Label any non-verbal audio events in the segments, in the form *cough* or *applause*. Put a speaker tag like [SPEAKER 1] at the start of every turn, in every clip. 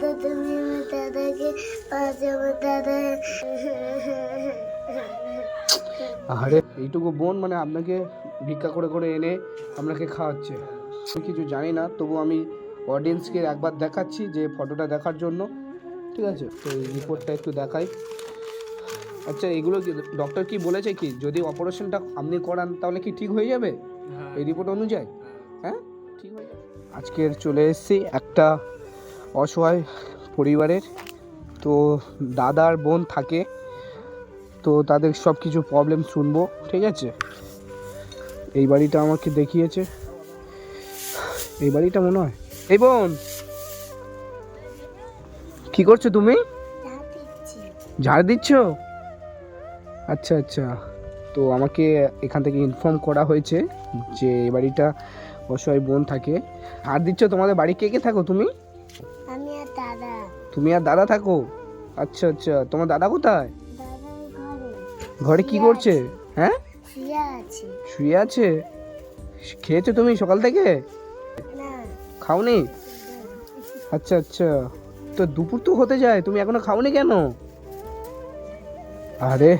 [SPEAKER 1] দাদা তুমি আমার দাদাকে আমার দাদা
[SPEAKER 2] আরে এইটুকু বোন মানে আপনাকে ভিক্ষা করে করে এনে আপনাকে খাওয়াচ্ছে। আমি কিছু জানি না তবু আমি অডিয়েন্সকে একবার দেখাচ্ছি যে ফটোটা দেখার জন্য। ঠিক আছে? তো এই রিপোর্টটা একটু দেখাই। আচ্ছা এগুলো কি ডক্টর কি বলেছে কি? যদি অপারেশনটা আপনি করান তাহলে কি ঠিক হয়ে যাবে? এই রিপোর্ট অনুযায়ী? হ্যাঁ? ঠিক হয়ে যাবে। আজকের চলে এসেছি একটা অসহায় পরিবারের। তো দাদার বোন থাকে, তো তাদের সব কিছু প্রবলেম শুনব, ঠিক আছে? এই বাড়িটা আমাকে দেখিয়েছে। এই বাড়িটা মনে হয়। এই বোন! কি করছ তুমি? ঝাড় দিচ্ছ? আচ্ছা আচ্ছা। তো আমাকে এখান থেকে ইনফর্ম করা হয়েছে যে এই বাড়িটা অসহায় বোন থাকে। ঝাড় দিচ্ছ? তোমাদের বাড়ি কে কে থাকো তুমি?
[SPEAKER 1] দাদা।
[SPEAKER 2] তুমি আর দাদা থাকো? আচ্ছা আচ্ছা। তোমার দাদা কোথায়?
[SPEAKER 1] ঘরে
[SPEAKER 2] কি করছে? হ্যাঁ?
[SPEAKER 1] শুয়ে আছে।
[SPEAKER 2] খেয়েছো তুমি সকাল থেকে? খাওনি? আচ্ছা আচ্ছা। তো দুপুর তো হতে যায় তুমি এখনও খাওনি কেন? আরে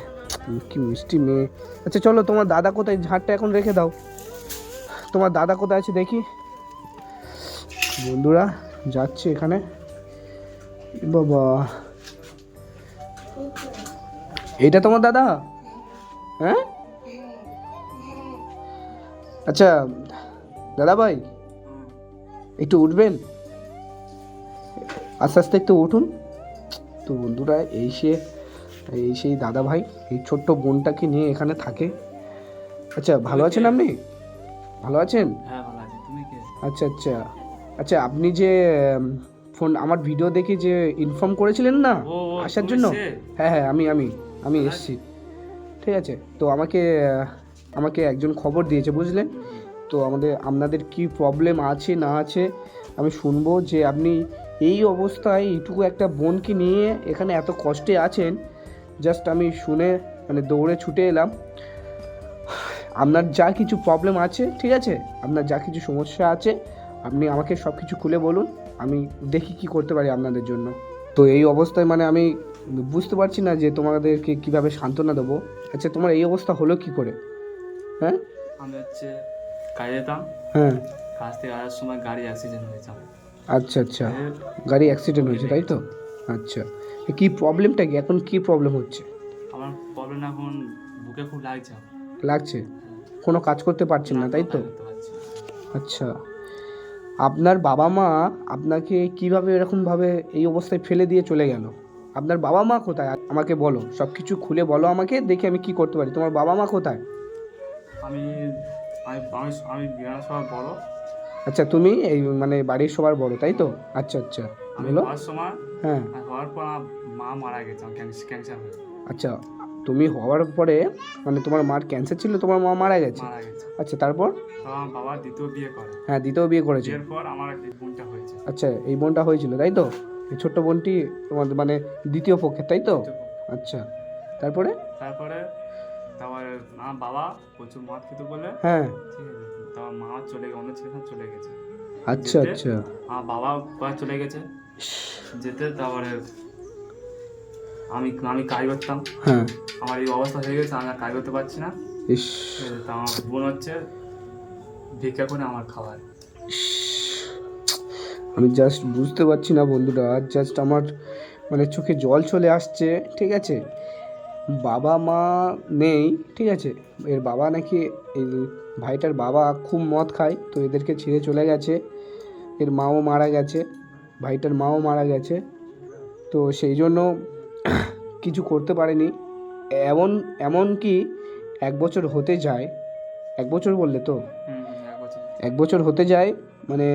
[SPEAKER 2] কি মিষ্টি মেয়ে। আচ্ছা চলো তোমার দাদা কোথায়? ঝাড়টা এখন রেখে দাও। তোমার দাদা কোথায় আছে দেখি। বন্ধুরা যাচ্ছে এখানে। বাবা। এইটা তোমার দাদা? হ্যাঁ? আচ্ছা দাদা ভাই একটু উঠবেন? আস্তে আস্তে একটু উঠুন। তো বন্ধুরা এই সে এই সেই দাদা ভাই এই ছোট্ট বোনটাকে নিয়ে এখানে থাকে। আচ্ছা ভালো আছেন আপনি? ভালো আছেন?
[SPEAKER 3] হ্যাঁ
[SPEAKER 2] আচ্ছা আচ্ছা। আচ্ছা আপনি যে ফোন আমার ভিডিও দেখে যে ইনফর্ম করেছিলেন না আসার জন্য? হ্যাঁ হ্যাঁ আমি আমি আমি এসেছি। ঠিক আছে তো আমাকে আমাকে একজন খবর দিয়েছে বুঝলেন? তো আমাদের আপনাদের কি প্রবলেম আছে না আছে আমি শুনব যে আপনি এই অবস্থায় এইটুকু একটা বোনকে নিয়ে এখানে এত কষ্টে আছেন জাস্ট আমি শুনে মানে দৌড়ে ছুটে এলাম। আপনার যা কিছু প্রবলেম আছে ঠিক আছে? আপনার যা কিছু সমস্যা আছে আপনি আমাকে সব কিছু খুলে বলুন। আমি দেখি কি করতে পারি আপনাদের জন্য। তো এই অবস্থায় মানে আমি বুঝতে পারছি না যে তোমাদেরকে কীভাবে সান্ত্বনা দেবো। আচ্ছা তোমার এই অবস্থা হলো কি করে? হ্যাঁ?
[SPEAKER 3] আমি হচ্ছে কাজে যেতাম।
[SPEAKER 2] হ্যাঁ।
[SPEAKER 3] কাজ থেকে আসার সময় গাড়ি অ্যাক্সিডেন্ট হয়েছে।
[SPEAKER 2] আচ্ছা আচ্ছা। গাড়ি অ্যাক্সিডেন্ট হয়েছে তাই তো? আচ্ছা। কি প্রবলেমটা কি? এখন কি প্রবলেম হচ্ছে?
[SPEAKER 3] আমার প্রবলেম এখন বুকে খুব লাগছে
[SPEAKER 2] লাগছে? কোনো কাজ করতে পারছেন না তাই তো। আচ্ছা। আপনার বাবা মা আপনাকে কীভাবে এরকমভাবে এই অবস্থায় ফেলে দিয়ে চলে গেল? আপনার বাবা মা কোথায়? আমাকে বলো। সব কিছু খুলে বলো আমাকে দেখি আমি কি করতে পারি। তোমার বাবা মা কোথায়?
[SPEAKER 3] আমি আমি আমি বিহার সবার বড়।
[SPEAKER 2] আচ্ছা তুমি এই মানে বাড়ির সবার বড় তাই তো? আচ্ছা আচ্ছা।
[SPEAKER 3] আমি হওয়ার সময়
[SPEAKER 2] হ্যাঁ।
[SPEAKER 3] হওয়ার পর মা মারা গেছে ক্যান্সার হয়ে।
[SPEAKER 2] আচ্ছা তুমি হওয়ার পরে মানে তোমার মার ক্যান্সার ছিল তোমার মা মারা গেছে?
[SPEAKER 3] মারা গেছে।
[SPEAKER 2] আচ্ছা তারপর?
[SPEAKER 3] আমার বাবা দ্বিতীয় বিয়ে করে।
[SPEAKER 2] হ্যাঁ দ্বিতীয় বিয়ে করেছে।
[SPEAKER 3] বিয়ের পর আমার একটা বোনটা হয়েছে।
[SPEAKER 2] আচ্ছা এই বোনটা হয়েছিল তাই তো? এই ছোট্ট বোনটি তোমার মানে দ্বিতীয় পক্ষে তাই তো? আচ্ছা তারপরে?
[SPEAKER 3] তারপরে তারপরে আমার বাবা প্রচুর মদ খেতে বলে
[SPEAKER 2] হ্যাঁ।
[SPEAKER 3] তারপর মা চলে গেছে অন্য ছেলের চলে গেছে।
[SPEAKER 2] আচ্ছা আচ্ছা।
[SPEAKER 3] আমার বাবা চলে গেছে। যেতে তারপরে আমি আমি কাজ করতাম।
[SPEAKER 2] হ্যাঁ।
[SPEAKER 3] আমার এই অবস্থা হয়ে গেছে আমি আর কাজ করতে পারছি না।
[SPEAKER 2] ইস।
[SPEAKER 3] তা আমার বোন হচ্ছে ভিক্ষা করে আমার খাবার।
[SPEAKER 2] আমি জাস্ট বুঝতে পারছি না বন্ধুরা জাস্ট আমার মানে চোখে জল চলে আসছে ঠিক আছে? বাবা মা নেই ঠিক আছে? এর বাবা নাকি এই ভাইটার বাবা খুব মদ খায় তো এদেরকে ছেড়ে চলে গেছে। এর মাও মারা গেছে ভাইটার মাও মারা গেছে। তো সেই জন্য কিছু করতে পারেনি। এমন এমন কি এক বছর হতে যায় এক বছর বললে তো?
[SPEAKER 3] এক বছর।
[SPEAKER 2] হতে যায় মানে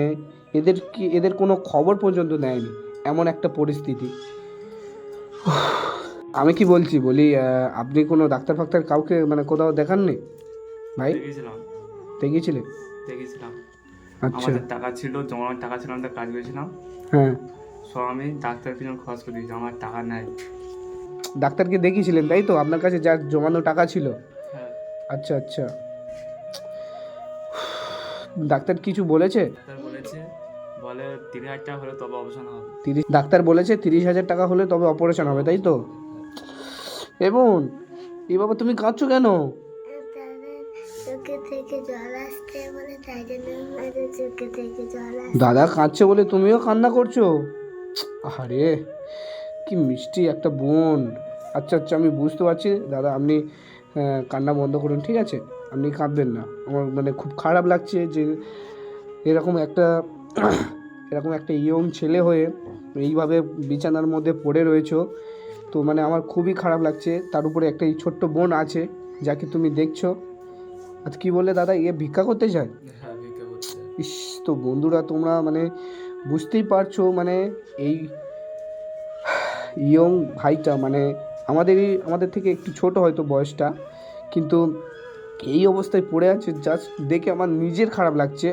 [SPEAKER 2] এদের কি এদের কোনো খবর পর্যন্ত নেয়নি এমন একটা পরিস্থিতি। আমি কি বলছি বলি আপনি কোনো ডাক্তার ফাক্তার কাউকে মানে কোথাও দেখাননি? ভাই? দেখিয়েছিলেন?
[SPEAKER 3] দেখেছিলাম
[SPEAKER 2] আচ্ছা।
[SPEAKER 3] টাকা ছিল জমানোর টাকা ছিল আমি কাজ করেছিলাম।
[SPEAKER 2] হ্যাঁ।
[SPEAKER 3] সব আমি ডাক্তার পিছনে খরচ করে দিয়েছি আমার টাকা নেই।
[SPEAKER 2] ডাক্তারকে দেখিয়েছিলেন তাই তো? আপনার কাছে যা জমানো টাকা ছিল।
[SPEAKER 3] হ্যাঁ।
[SPEAKER 2] আচ্ছা আচ্ছা। ডাক্তার কিছু বলেছে?
[SPEAKER 3] ডাক্তার বলেছে বলে তিরিশ হাজার টাকা হলে তবে অবসান হবে।
[SPEAKER 2] তিরিশ ডাক্তার বলেছে তিরিশ হাজার টাকা হলে তবে অপারেশন হবে তাই তো? এবং এ বাবা তুমি কাঁদছো কেন?
[SPEAKER 1] দাদা
[SPEAKER 2] কাঁদছে বলে তুমিও কান্না করছ? আরে কি মিষ্টি একটা বোন। আচ্ছা আচ্ছা আমি বুঝতে পারছি। দাদা আপনি কান্না বন্ধ করুন ঠিক আছে? আপনি কাঁদবেন না। আমার মানে খুব খারাপ লাগছে যে এরকম একটা এরকম একটা ইয়ং ছেলে হয়ে এইভাবে বিছানার মধ্যে পড়ে রয়েছো। তো মানে আমার খুবই খারাপ লাগছে। তার উপরে একটা এই ছোট্ট বোন আছে যাকে তুমি দেখছ। আজ কি বলে দাদা? ইয়ে ভিক্ষা করতে চায়
[SPEAKER 3] হ্যাঁ
[SPEAKER 2] ইস তো বন্ধুরা তোমরা মানে বুঝতেই পারছ মানে এই ইয়ং ভাইটা মানে আমাদেরই, আমাদের থেকে একটু ছোট হয়তো বয়সটা, কিন্তু এই অবস্থায় পড়ে আছে জাস্ট দেখে আমার নিজের খারাপ লাগছে।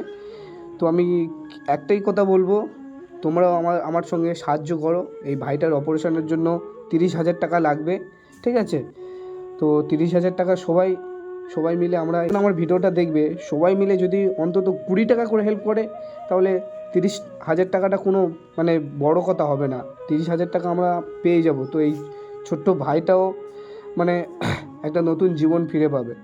[SPEAKER 2] তো আমি একটাই কথা বলব, তোমরাও আমার আমার সঙ্গে সাহায্য করো, এই ভাইটার অপারেশনের জন্য তিরিশ হাজার টাকা লাগবে, ঠিক আছে? তো তিরিশ হাজার টাকা সবাই সবাই মিলে আমরা আমার ভিডিওটা দেখবে, সবাই মিলে যদি অন্তত কুড়ি টাকা করে হেল্প করে, তাহলে তিরিশ হাজার টাকাটা কোনো মানে বড় কথা হবে না। তিরিশ হাজার টাকা আমরা পেয়ে যাব। তো এই ছোট্ট ভাইটাও মানে *clears throat* একটা নতুন জীবন ফিরে পাবে।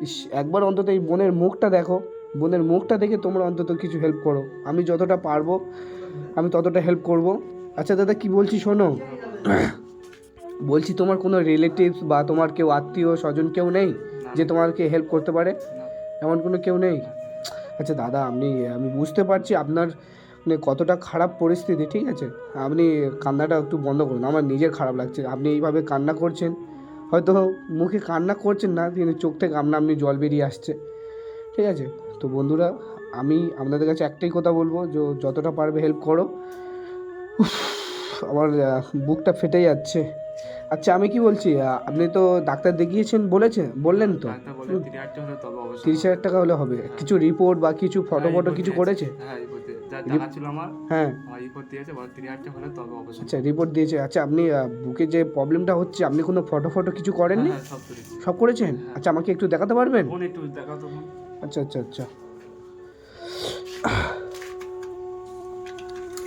[SPEAKER 2] ইস, একবার অন্তত এই বোনের মুখটা দেখো। বোনের মুখটা দেখে তোমরা অন্তত কিছু হেল্প করো। আমি যতটা পারব, আমি ততটা হেল্প করব। আচ্ছা দাদা, কি বলছি শোনো? *clears throat* বলছি তোমার কোনো রিলেটিভস বা তোমার কেউ আত্মীয় স্বজন কেউ নেই? যে তোমাকে হেল্প করতে পারে? এমন কোনো কেউ নেই? আচ্ছা দাদা, আপনি, আমি বুঝতে পারছি আপনার মানে কতটা খারাপ পরিস্থিতি, ঠিক আছে? আপনি কান্নাটা একটু বন্ধ করুন, আমার নিজের খারাপ লাগছে, আপনি এইভাবে কান্না করছেন, হয়তো মুখে কান্না করছেন না, কিন্তু চোখ থেকে আমনা আপনি জল বেরিয়ে আসছে, ঠিক আছে? তো বন্ধুরা, আমি আপনাদের কাছে একটাই কথা বলব, যে যতটা পারবে হেল্প করো। আমার বুকটা ফেটে যাচ্ছে। আচ্ছা আমি কি বলছি আপনি তো ডাক্তার দেখিয়েছেন বলেছেন বললেন তো।
[SPEAKER 3] তিরিশ হাজার টাকা হলে তবে অবসান
[SPEAKER 2] তিরিশ হাজার টাকা হলে হবে। কিছু রিপোর্ট বা কিছু ফটো ফটো কিছু করেছে?
[SPEAKER 3] হ্যাঁ
[SPEAKER 2] হ্যাঁ। আচ্ছা রিপোর্ট দিয়েছে। আচ্ছা আপনি বুকে যে প্রবলেমটা হচ্ছে আপনি কোনো ফটো ফটো কিছু করেননি?
[SPEAKER 3] হ্যাঁ সব
[SPEAKER 2] করেছেন? আচ্ছা আমাকে একটু দেখাতে পারবেন। আচ্ছা আচ্ছা আচ্ছা।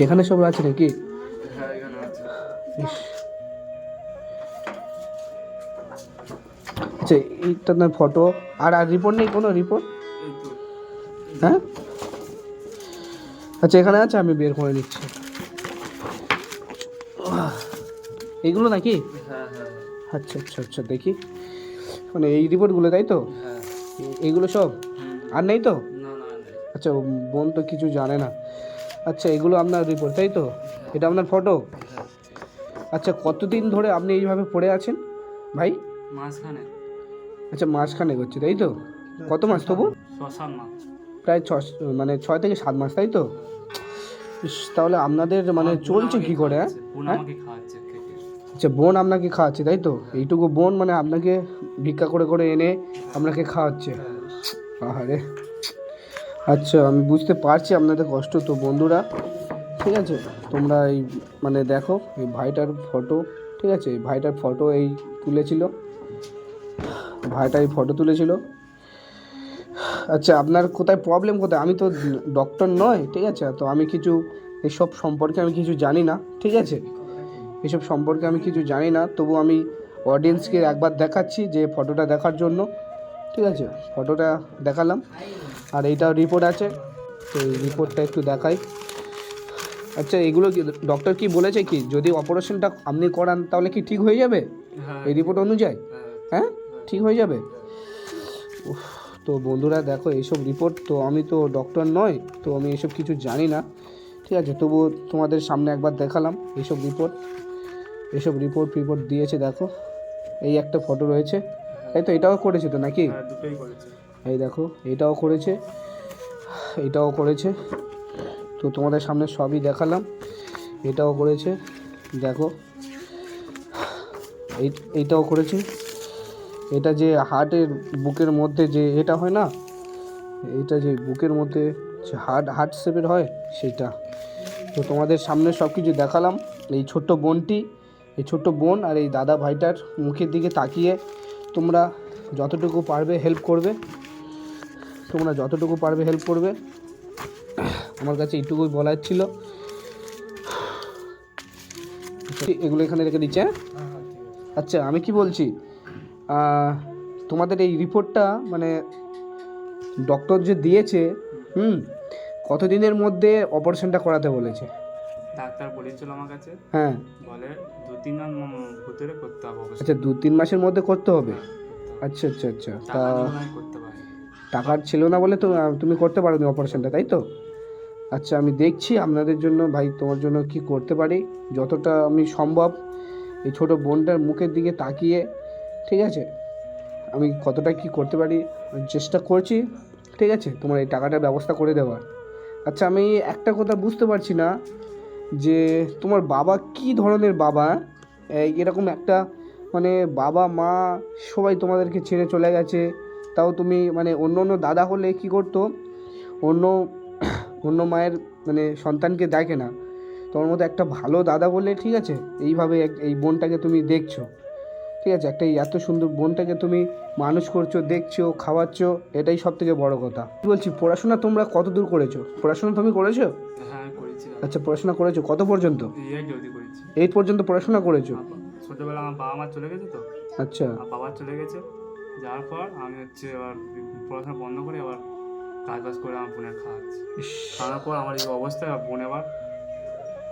[SPEAKER 2] এখানে সব আছে নাকি?
[SPEAKER 3] হ্যাঁ এখানে আছে।
[SPEAKER 2] আচ্ছা এইটা না ফটো আর আর রিপোর্ট নেই কোনো রিপোর্ট হ্যাঁ? আচ্ছা এখানে আছে, আমি বের করে নিচ্ছি। এইগুলো নাকি? আচ্ছা আচ্ছা আচ্ছা দেখি। মানে এই রিপোর্টগুলো তাই তো? এইগুলো সব? আর নেই তো। আচ্ছা বোন তো কিছু জানে না। আচ্ছা এগুলো আপনার রিপোর্ট তাই তো? এটা আপনার ফটো আচ্ছা কতদিন ধরে আপনি এইভাবে পড়ে আছেন, ভাই?
[SPEAKER 3] মাঝখানে।
[SPEAKER 2] আচ্ছা মাসখানে হচ্ছে তাই তো? কত মাস তবু? প্রায় ছ মানে ছয় থেকে সাত মাস তাই তো? তাহলে আপনাদের মানে চলছে কি করে হ্যাঁ?
[SPEAKER 3] খেতে।
[SPEAKER 2] আচ্ছা বোন আপনাকে খাওয়াচ্ছে তাই তো? এইটুকু বোন মানে আপনাকে ভিক্ষা করে করে এনে আপনাকে খাওয়াচ্ছে। আরে আচ্ছা আমি বুঝতে পারছি আপনাদের কষ্ট তো বন্ধুরা। ঠিক আছে তোমরা এই মানে দেখো এই ভাইটার ফটো ঠিক আছে? এই ভাইটার ফটো এই তুলেছিল। ভাইটা এই ফটো তুলেছিল। আচ্ছা আপনার কোথায় প্রবলেম কোথায়? আমি তো ডক্টর নয় ঠিক আছে? তো আমি কিছু এসব সম্পর্কে আমি কিছু জানি না ঠিক আছে? এসব সম্পর্কে আমি কিছু জানি না তবু আমি অডিয়েন্সকে একবার দেখাচ্ছি যে ফটোটা দেখার জন্য ঠিক আছে? ফটোটা দেখালাম। আর এইটাও রিপোর্ট আছে তো এই রিপোর্টটা একটু দেখাই। আচ্ছা এগুলো কি ডক্টর কি বলেছে কি? যদি অপারেশনটা আপনি করান তাহলে কি ঠিক হয়ে যাবে?
[SPEAKER 3] হ্যাঁ।
[SPEAKER 2] এই রিপোর্ট অনুযায়ী?
[SPEAKER 3] হ্যাঁ।
[SPEAKER 2] হ্যাঁ? ঠিক হয়ে যাবে? তো বন্ধুরা দেখো এইসব রিপোর্ট তো আমি তো ডক্টর নয় তো আমি এসব কিছু জানি না। ঠিক আছে তবুও তোমাদের সামনে একবার দেখালাম এইসব রিপোর্ট এইসব রিপোর্ট রিপোর্ট দিয়েছে দেখো। এই একটা ফটো রয়েছে। এই তো এটাও করেছে তো নাকি?
[SPEAKER 3] হ্যাঁ
[SPEAKER 2] এই দেখো এটাও করেছে। এটাও করেছে। তো তোমাদের সামনে সবই দেখালাম। এটাও করেছে। দেখো। এই এইটাও করেছে। এটা যে হার্টের বুকের মধ্যে যে এটা হয় না এটা যে বুকের মধ্যে যে হার্ট হার্ট শেপের হয় সেটা। তো তোমাদের সামনে সব কিছু দেখালাম এই ছোট্ট বোনটি এই ছোট্ট বোন আর এই দাদা ভাইটার মুখের দিকে তাকিয়ে তোমরা যতটুকু পারবে হেল্প করবে তোমরা যতটুকু পারবে হেল্প করবে। আমার কাছে এইটুকুই বলার ছিল। এগুলো এখানে রেখে দিচ্ছে হ্যাঁ? আচ্ছা আমি কি বলছি? তোমাদের এই রিপোর্টটা মানে ডক্টর যে দিয়েছে হুম কতদিনের মধ্যে অপারেশনটা করাতে বলেছে?
[SPEAKER 3] ডাক্তার বলেছিল আমার কাছে
[SPEAKER 2] হ্যাঁ।
[SPEAKER 3] বলে দু তিন মাস ভিতরে করতে হবে
[SPEAKER 2] আচ্ছা দু তিন মাসের মধ্যে করতে হবে? আচ্ছা আচ্ছা আচ্ছা। তা
[SPEAKER 3] টাকা
[SPEAKER 2] টাকার ছিল না বলে তো তুমি করতে পারো অপারেশনটা তাই তো? আচ্ছা আমি দেখছি আপনাদের জন্য ভাই তোমার জন্য কি করতে পারি যতটা আমি সম্ভব। এই ছোট বোনটার মুখের দিকে তাকিয়ে ঠিক আছে? আমি কতটা কি করতে পারি? চেষ্টা করছি, ঠিক আছে? তোমার এই টাকাটার ব্যবস্থা করে দেওয়ার। আচ্ছা আমি একটা কথা বুঝতে পারছি না, যে তোমার বাবা কি ধরনের বাবা? এরকম একটা মানে বাবা, মা সবাই তোমাদেরকে ছেড়ে চলে গেছে। তাও তুমি মানে অন্য অন্য দাদা হলে কি করতো? অন্য অন্য মায়ের মানে সন্তানকে দেখে না। তোমার মতো একটা ভালো দাদা বলে ঠিক আছে? এইভাবে এই বোনটাকে তুমি দেখছ। ঠিক আছে একটা এই এত সুন্দর বোনটাকে তুমি মানুষ করছ দেখছ খাওয়াচ্ছ এটাই সব থেকে বড় কথা। কি বলছি পড়াশোনা তোমরা কত দূর করেছ? পড়াশোনা তুমি করেছ?
[SPEAKER 3] হ্যাঁ
[SPEAKER 2] আচ্ছা পড়াশোনা করেছ? কত পর্যন্ত? এইট পর্যন্ত পড়াশোনা করেছ?
[SPEAKER 3] ছোটবেলা আমার বাবা মা চলে গেছে তো?
[SPEAKER 2] আচ্ছা।
[SPEAKER 3] বাবা চলে গেছে। যাওয়ার পর আমি হচ্ছে এবার পড়াশোনা বন্ধ করে আবার কাজ বাজ করে আমার বোনের খাওয়াচ্ছি। খাওয়ার পর আমার এই অবস্থা আর বোন এবার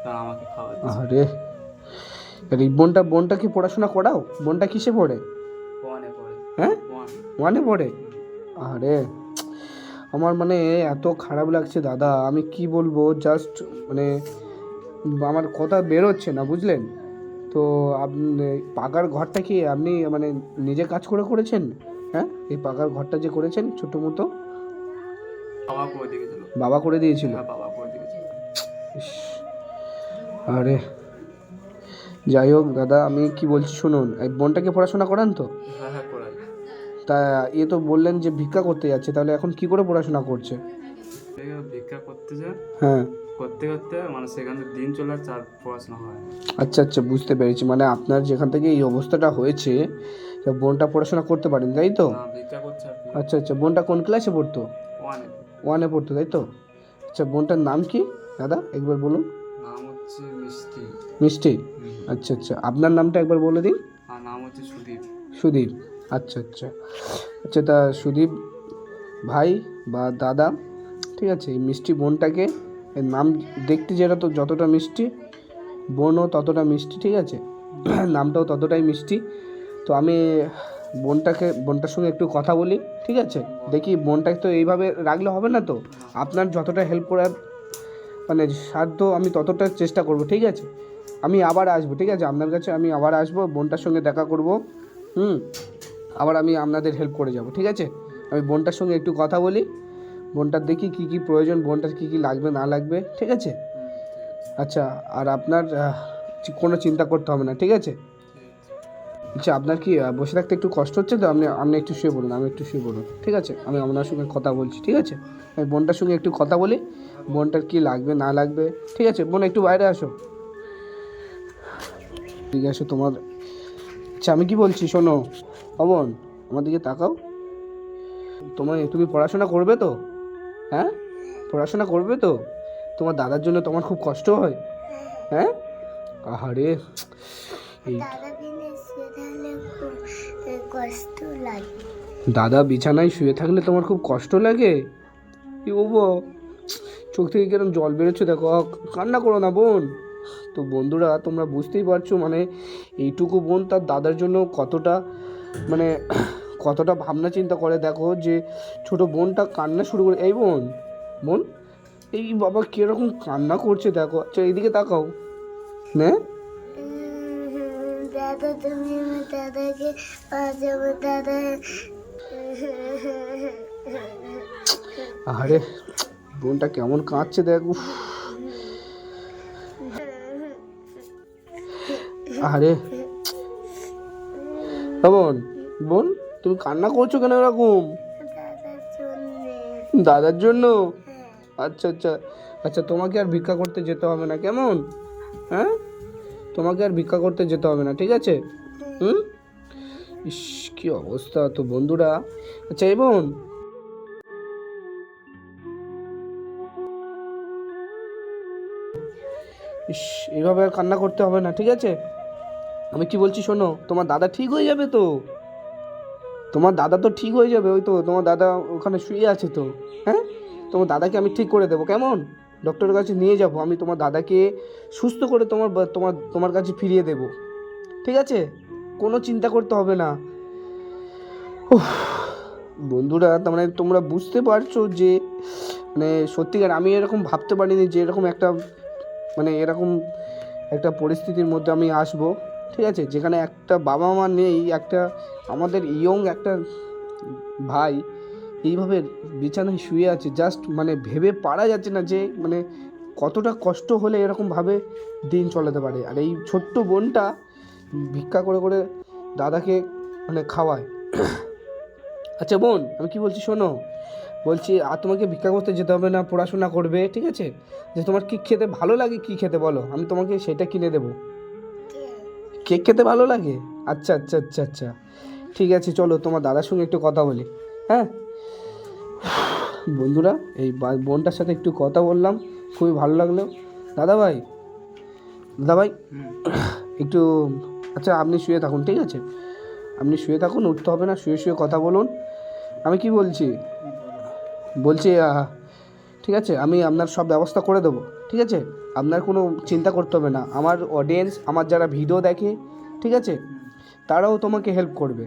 [SPEAKER 3] তারা আমাকে খাওয়াচ্ছে।
[SPEAKER 2] আর এই বোনটা বোনটা কি পড়াশোনা করাও? বোনটা কিসে পড়ে? হ্যাঁ?
[SPEAKER 3] ওয়ানে।
[SPEAKER 2] পড়ে? আরে আমার মানে এত খারাপ লাগছে দাদা আমি কি বলব? জাস্ট মানে আমার কথা বেরোচ্ছে না বুঝলেন? তো আপনি পাকার ঘরটা কি আপনি মানে নিজে কাজ করে করেছেন? হ্যাঁ? এই পাকার ঘরটা যে করেছেন ছোটো মতো?
[SPEAKER 3] বাবা করে দিয়েছিল।
[SPEAKER 2] বাবা করে দিয়েছিল?
[SPEAKER 3] হ্যাঁ
[SPEAKER 2] আরে যাই হোক দাদা আমি কি বলছি শুনুন এই বোনটাকে পড়াশোনা করান তো?
[SPEAKER 3] হ্যাঁ হ্যাঁ করাই।
[SPEAKER 2] তা এ তো বললেন যে ভিক্ষা করতে যাচ্ছে তাহলে এখন কি করে পড়াশোনা করছে?
[SPEAKER 3] ভিক্ষা করতেছে
[SPEAKER 2] হ্যাঁ।
[SPEAKER 3] করতে করতে মানে সেখান থেকে দিন চলে আর পড়াশোনা হয়
[SPEAKER 2] আচ্ছা আচ্ছা বুঝতে পেরেছি। মানে আপনার যেখান থেকে এই অবস্থাটা হয়েছে বোনটা পড়াশোনা করতে পারেন তাই তো? আচ্ছা আচ্ছা বোনটা কোন ক্লাসে পড়তো?
[SPEAKER 3] ওয়ানে
[SPEAKER 2] ওয়ানে পড়তো তাই তো? আচ্ছা বোনটার নাম কি দাদা? একবার বলুন।
[SPEAKER 3] মিষ্টি।
[SPEAKER 2] আচ্ছা আচ্ছা। আপনার নামটা একবার বলে দিন।
[SPEAKER 3] নাম হচ্ছে সুদীপ।
[SPEAKER 2] সুদীপ। আচ্ছা আচ্ছা। আচ্ছা তা সুদীপ ভাই বা দাদা ঠিক আছে? এই মিষ্টি বোনটাকে এর নাম দেখতে যেটা তো যতটা মিষ্টি বোনও ততটা মিষ্টি ঠিক আছে? নামটাও ততটাই মিষ্টি। তো আমি বোনটাকে বোনটার সঙ্গে একটু কথা বলি ঠিক আছে? দেখি বোনটাকে তো এইভাবে রাখলে হবে না তো? আপনার যতটা হেল্প করার মানে সাধ্য আমি ততটা চেষ্টা করব, ঠিক আছে? আমি আবার আসব, ঠিক আছে? আপনার কাছে আমি আবার আসব, বোনটার সঙ্গে দেখা করব, হুম? আবার আমি আপনাদের হেল্প করে যাব, ঠিক আছে? আমি বোনটার সঙ্গে একটু কথা বলি, বোনটার দেখি কী কী প্রয়োজন, বোনটার কী কী লাগবে, না লাগবে, ঠিক আছে? আচ্ছা আর আপনার কোনো চিন্তা করতে হবে না, ঠিক আছে? আচ্ছা আপনার কি বসে থাকতে একটু কষ্ট হচ্ছে? তো আপনি আপনি একটু শুয়ে বলুন, আমি একটু শুয়ে বলুন। ঠিক আছে? আমি আপনার সঙ্গে কথা বলছি, ঠিক আছে? আমি বোনটার সঙ্গে একটু কথা বলি। বোনটার কি লাগবে, না লাগবে? ঠিক আছে? বোন, একটু বাইরে আসো। ঠিক আছে, তোমার আচ্ছা আমি কি বলছি? শোনো। অমন আমার দিকে তাকাও। তোমার, তুমি পড়াশোনা করবে তো? হ্যাঁ? পড়াশোনা করবে তো? তোমার দাদার জন্য তোমার খুব কষ্ট হয়। হ্যাঁ? আহারে! এই
[SPEAKER 1] কষ্ট লাগে।
[SPEAKER 2] দাদা বিছানায় শুয়ে থাকলে তোমার খুব কষ্ট লাগে? কি বলব? চোখ থেকে কিরম জল বেরোচ্ছে দেখো। কান্না করো না, বোন। তো বন্ধুরা, তোমরা বুঝতেই পারছ মানে এইটুকু বোন তার দাদার জন্য কতটা মানে কতটা ভাবনা চিন্তা করে। দেখো যে ছোট বোনটা কান্না শুরু করে এই বোন বোন, এই বাবা কীরকম কান্না করছে দেখো। আচ্ছা এইদিকে তাকাও। হ্যাঁ?
[SPEAKER 1] দাদা তুমি আমার দাদাকে আমার দাদা।
[SPEAKER 2] আরে বোনটা কেমন কাঁদছে দেখ উফ। আরে। ও বোন বোন তুমি কান্না করছ কেন এরকম?
[SPEAKER 1] দাদার জন্যে।
[SPEAKER 2] দাদার জন্য?
[SPEAKER 1] হ্যাঁ।
[SPEAKER 2] আচ্ছা আচ্ছা। আচ্ছা তোমাকে আর ভিক্ষা করতে যেতে হবে না কেমন? হ্যাঁ? তোমাকে আর ভিক্ষা করতে যেতে হবে না, ঠিক আছে? হুম? ইস, কি অবস্থা তো বন্ধুরা। আচ্ছা এই বোন। ইস, এইভাবে আর কান্না করতে হবে না, ঠিক আছে? আমি কি বলছি শোনো, তোমার দাদা ঠিক হয়ে যাবে তো? তোমার দাদা তো ঠিক হয়ে যাবে, ওই তো তোমার দাদা ওখানে শুয়ে আছে তো হ্যাঁ? তোমার দাদাকে আমি ঠিক করে দেবো, কেমন? ডক্টরের কাছে নিয়ে যাব, আমি তোমার দাদাকে সুস্থ করে তোমার তোমার তোমার কাছে ফিরিয়ে দেব। ঠিক আছে? কোনো চিন্তা করতে হবে না। বন্ধুরা মানে তোমরা বুঝতে পারছ যে মানে সত্যিকার আমি এরকম ভাবতে পারিনি যে এরকম একটা মানে এরকম একটা পরিস্থিতির মধ্যে আমি আসব। ঠিক আছে? যেখানে একটা বাবা মা নেই, একটা আমাদের ইয়ং একটা ভাই এইভাবে বিছানায় শুয়ে আছে জাস্ট মানে ভেবে পারা যাচ্ছে না যে মানে কতটা কষ্ট হলে এরকমভাবে দিন চলাতে পারে। আর এই ছোট্ট বোনটা ভিক্ষা করে করে দাদাকে মানে খাওয়ায়। আচ্ছা বোন আমি কি বলছি শোনো? বলছি আর তোমাকে ভিক্ষা করতে যেতে হবে না পড়াশোনা করবে ঠিক আছে? যে তোমার কি খেতে ভালো লাগে কি খেতে বলো? আমি তোমাকে সেটা কিনে দেবো। কেক খেতে ভালো লাগে? আচ্ছা আচ্ছা আচ্ছা আচ্ছা। ঠিক আছে চলো তোমার দাদার সঙ্গে একটু কথা বলি। হ্যাঁ? বন্ধুরা, এই বোনটার সাথে একটু কথা বললাম, খুবই ভালো লাগল। দাদা ভাই দাদা ভাই, একটু আচ্ছা আপনি শুয়ে থাকুন, ঠিক আছে? আপনি শুয়ে থাকুন, উঠতে হবে না, শুয়ে শুয়ে কথা বলুন। আমি কি বলছি? বলছি ঠিক আছে, আমি আপনার সব ব্যবস্থা করে দেবো, ঠিক আছে? আপনার কোনো চিন্তা করতে হবে না, আমার অডিয়েন্স আমার যারা ভিডিও দেখে, ঠিক আছে? তারাও তোমাকে হেল্প করবে,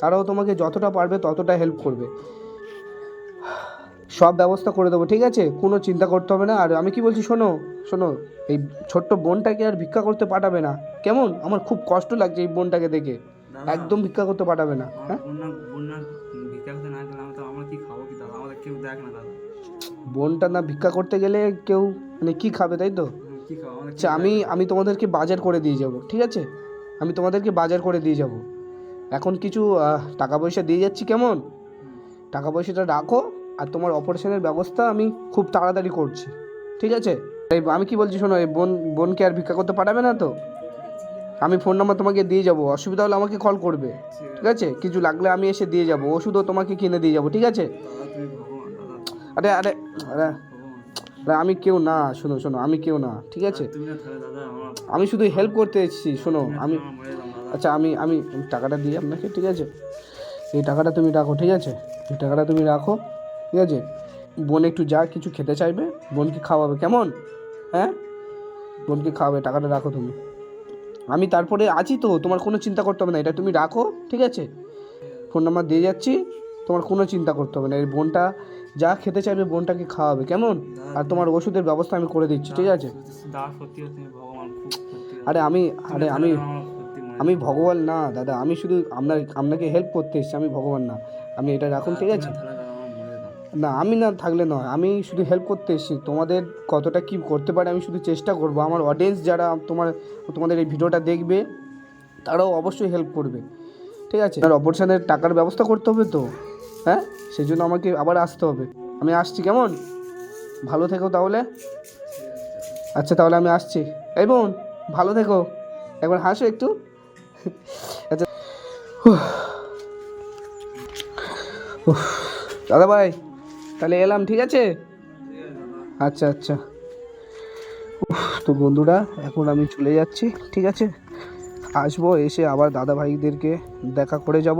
[SPEAKER 2] তারাও তোমাকে যতটা পারবে ততটা হেল্প করবে। সব ব্যবস্থা করে দেবো ঠিক আছে? কোনো চিন্তা করতে হবে না। আর আমি কি বলছি শোনো শোনো এই ছোট্ট বোনটাকে আর ভিক্ষা করতে পাঠাবে না। কেমন? আমার খুব কষ্ট লাগছে এই বোনটাকে দেখে। একদম ভিক্ষা করতে পাঠাবে না হ্যাঁ? বোনটা না ভিক্ষা করতে গেলে কেউ মানে কি খাবে তাই তো?
[SPEAKER 3] আমাদের
[SPEAKER 2] আচ্ছা আমি আমি তোমাদেরকে বাজার করে দিয়ে যাব ঠিক আছে? আমি তোমাদেরকে বাজার করে দিয়ে যাব। এখন কিছু টাকা পয়সা দিয়ে যাচ্ছি কেমন? টাকা পয়সাটা রাখো আর তোমার অপারেশনের ব্যবস্থা আমি খুব তাড়াতাড়ি করছি। ঠিক আছে? এই আমি কি বলছি শোনো, এই বোন, বোনকে আর ভিক্ষা করতে পাঠাবে না তো? আমি ফোন নাম্বার তোমাকে দিয়ে যাব, অসুবিধা হলে আমাকে কল করবে। ঠিক আছে? কিছু লাগলে আমি এসে দিয়ে যাব, ওষুধও তোমাকে কিনে দিয়ে যাব, ঠিক আছে? আরে আরে আরে আরে, আমি কেউ না, শোনো শোনো, আমি কেউ না, ঠিক আছে? আমি শুধু হেল্প করতে এসেছি, শোনো, আমি আচ্ছা আমি আমি টাকাটা দিই আপনাকে, ঠিক আছে? এই টাকাটা তুমি রাখো, ঠিক আছে? এই টাকাটা তুমি রাখো। ঠিক আছে? বোন একটু যা কিছু খেতে চাইবে? বোনকে খাওয়াবে কেমন? হ্যাঁ? বোনকে খাওয়াবে টাকাটা রাখো তুমি। আমি তারপরে আছি তো তোমার কোনো চিন্তা করতে হবে না এটা তুমি রাখো ঠিক আছে? ফোন নাম্বার দিয়ে যাচ্ছি তোমার কোনো চিন্তা করতে হবে না। এই বোনটা যা খেতে চাইবে বোনটাকে খাওয়াবে কেমন? আর তোমার ওষুধের ব্যবস্থা আমি করে দিচ্ছি ঠিক আছে? আরে আমি আরে আমি আমি ভগবান না দাদা। আমি শুধু আপনার আপনাকে হেল্প করতে এসেছি আমি ভগবান না। আমি এটা রাখুন ঠিক আছে? না, আমি না থাকলে নয়। আমি শুধু হেল্প করতে এসেছি। তোমাদের কতটা কি করতে পারে আমি শুধু চেষ্টা করব। আমার অডিয়েন্স যারা তোমার, তোমাদের এই ভিডিওটা দেখবে, তারাও অবশ্যই হেল্প করবে। ঠিক আছে? আর অপারেশনের টাকার ব্যবস্থা করতে হবে তো? হ্যাঁ? সেই জন্য আমাকে আবার আসতে হবে। আমি আসছি, কেমন? ভালো থেকো তাহলে। আচ্ছা তাহলে আমি আসছি। এই বোন, ভালো থেকো। একবার হাসো একটু। আচ্ছা। দাদা ভাই তাহলে এলাম, ঠিক আছে? আচ্ছা আচ্ছা। তো বন্ধুরা, এখন আমি চলে যাচ্ছি, ঠিক আছে? আসব, এসে আবার দাদা ভাইদেরকে দেখা করে যাব।